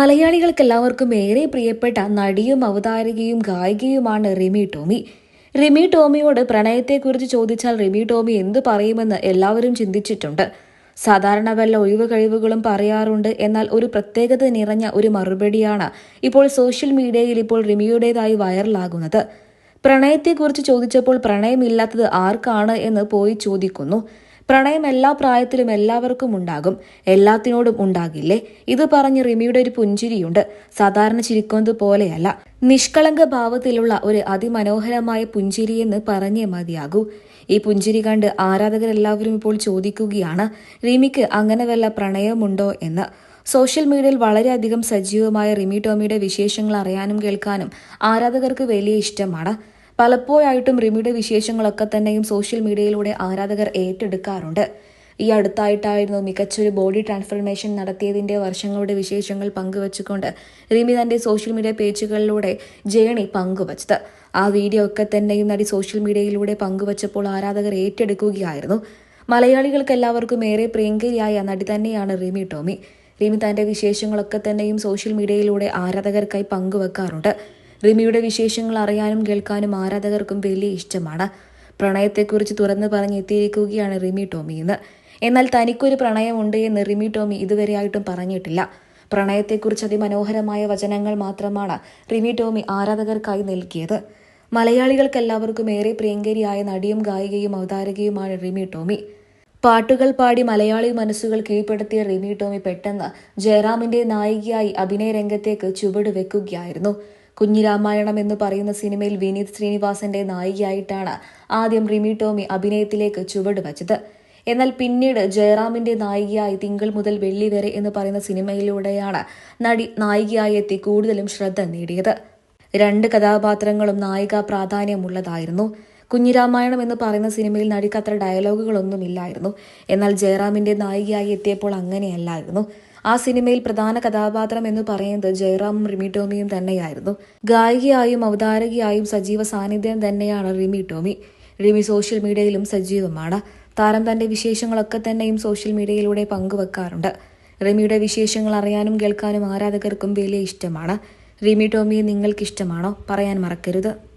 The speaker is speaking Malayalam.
മലയാളികൾക്കെല്ലാവർക്കും ഏറെ പ്രിയപ്പെട്ട നടിയും അവതാരകയും ഗായികയുമാണ് റിമി ടോമി. റിമി ടോമിയോട് പ്രണയത്തെക്കുറിച്ച് ചോദിച്ചാൽ റിമി ടോമി എന്ത് പറയുമെന്ന് എല്ലാവരും ചിന്തിച്ചിട്ടുണ്ട്. സാധാരണ വല്ല ഒഴിവ് കഴിവുകളും പറയാറുണ്ട് എന്നാൽ ഒരു പ്രത്യേകത നിറഞ്ഞ ഒരു മറുപടിയാണ് ഇപ്പോൾ സോഷ്യൽ മീഡിയയിൽ ഇപ്പോൾ റിമിയുടേതായി വൈറലാകുന്നത്. പ്രണയത്തെക്കുറിച്ച് ചോദിച്ചപ്പോൾ പ്രണയമില്ലാത്തത് ആർക്കാണ് എന്ന് പോയി ചോദിക്കുന്നു. പ്രണയം എല്ലാ പ്രായത്തിലും എല്ലാവർക്കും ഉണ്ടാകും. എല്ലാത്തിനോടും ഉണ്ടാകില്ലേ? ഇത് പറഞ്ഞ് റിമിയുടെ ഒരു പുഞ്ചിരിയുണ്ട്. സാധാരണ ചിരിക്കുന്നത് പോലെയല്ല. നിഷ്കളങ്ക ഭാവത്തിലുള്ള ഒരു അതിമനോഹരമായ പുഞ്ചിരി എന്ന് പറഞ്ഞേ മതിയാകൂ. ഈ പുഞ്ചിരി കണ്ട് ആരാധകരെല്ലാവരും ഇപ്പോൾ ചോദിക്കുകയാണ് റിമിക്ക് അങ്ങനെ വല്ല പ്രണയമുണ്ടോ? എന്ന്. സോഷ്യൽ മീഡിയയിൽ വളരെയധികം സജീവമായ റിമി ടോമിയുടെ വിശേഷങ്ങൾ അറിയാനും കേൾക്കാനും ആരാധകർക്ക് വലിയ ഇഷ്ടമാണ്. പലപ്പോഴായിട്ടും റിമിയുടെ വിശേഷങ്ങളൊക്കെ തന്നെയും സോഷ്യൽ മീഡിയയിലൂടെ ആരാധകർ ഏറ്റെടുക്കാറുണ്ട്. ഈ അടുത്തായിട്ടായിരുന്നു മികച്ചൊരു ബോഡി ട്രാൻസ്ഫർമേഷൻ നടത്തിയതിന്റെ വർഷങ്ങളുടെ വിശേഷങ്ങൾ പങ്കുവച്ചുകൊണ്ട് റിമി തന്റെ സോഷ്യൽ മീഡിയ പേജുകളിലൂടെ ജേണി പങ്കുവച്ചത്. ആ വീഡിയോ ഒക്കെ തന്നെയും നടി സോഷ്യൽ മീഡിയയിലൂടെ പങ്കുവച്ചപ്പോൾ ആരാധകർ ഏറ്റെടുക്കുകയായിരുന്നു. മലയാളികൾക്ക് എല്ലാവർക്കും ഏറെ പ്രിയങ്കരിയായ നടി തന്നെയാണ് റിമി ടോമി. റിമി തന്റെ വിശേഷങ്ങളൊക്കെ തന്നെയും സോഷ്യൽ മീഡിയയിലൂടെ ആരാധകർക്കായി പങ്കുവെക്കാറുണ്ട്. റിമിയുടെ വിശേഷങ്ങൾ അറിയാനും കേൾക്കാനും ആരാധകർക്കും വലിയ ഇഷ്ടമാണ്. പ്രണയത്തെക്കുറിച്ച് തുറന്നു പറഞ്ഞ് എത്തിയിരിക്കുകയാണ് റിമി ടോമി എന്ന്. എന്നാൽ തനിക്കൊരു പ്രണയമുണ്ട് എന്ന് റിമി ടോമി ഇതുവരെയായിട്ടും പറഞ്ഞിട്ടില്ല. പ്രണയത്തെക്കുറിച്ച് അതിമനോഹരമായ വചനങ്ങൾ മാത്രമാണ് റിമി ടോമി ആരാധകർക്കായി നൽകിയത്. മലയാളികൾക്കെല്ലാവർക്കും ഏറെ പ്രിയങ്കരിയായ നടിയും ഗായികയും അവതാരകയുമാണ് റിമി ടോമി. പാട്ടുകൾ പാടി മലയാളി മനസ്സുകൾ കീഴ്പ്പെടുത്തിയ റിമി ടോമി പെട്ടെന്ന് ജയറാമിന്റെ നായികയായി അഭിനയ രംഗത്തേക്ക് ചുവട് വെക്കുകയായിരുന്നു കുഞ്ഞിരാമായണം എന്ന് പറയുന്ന സിനിമയിൽ വിനീത് ശ്രീനിവാസന്റെ നായികയായിട്ടാണ് ആദ്യം റിമി ടോമി അഭിനയത്തിലേക്ക് ചുവട് വച്ചത്. എന്നാൽ പിന്നീട് ജയറാമിന്റെ നായികയായി തിങ്കൾ മുതൽ വെള്ളി വരെ എന്ന് പറയുന്ന സിനിമയിലൂടെയാണ് നടി നായികയായി എത്തി കൂടുതലും ശ്രദ്ധ നേടിയത്. രണ്ട് കഥാപാത്രങ്ങളും നായിക പ്രാധാന്യമുള്ളതായിരുന്നു. കുഞ്ഞിരാമായണം എന്ന് പറയുന്ന സിനിമയിൽ നടിക്കത്ര ഡയലോഗുകളൊന്നുമില്ലായിരുന്നു. എന്നാൽ ജയറാമിന്റെ നായികയായി എത്തിയപ്പോൾ അങ്ങനെയല്ലായിരുന്നു. ആ സിനിമയിൽ പ്രധാന കഥാപാത്രം എന്ന് പറയുന്നത് ജയറാമും റിമി ടോമിയും തന്നെയായിരുന്നു. ഗായികയായും അവതാരകയായും സജീവ സാന്നിധ്യം തന്നെയാണ് റിമി ടോമി. റിമി സോഷ്യൽ മീഡിയയിലും സജീവമാണ്. താരം തന്റെ വിശേഷങ്ങളൊക്കെ തന്നെയും സോഷ്യൽ മീഡിയയിലൂടെ പങ്കുവെക്കാറുണ്ട്. റിമിയുടെ വിശേഷങ്ങൾ അറിയാനും കേൾക്കാനും ആരാധകർക്കും വലിയ ഇഷ്ടമാണ്. റിമി ടോമിയെ നിങ്ങൾക്ക് ഇഷ്ടമാണോ പറയാൻ മറക്കരുത്.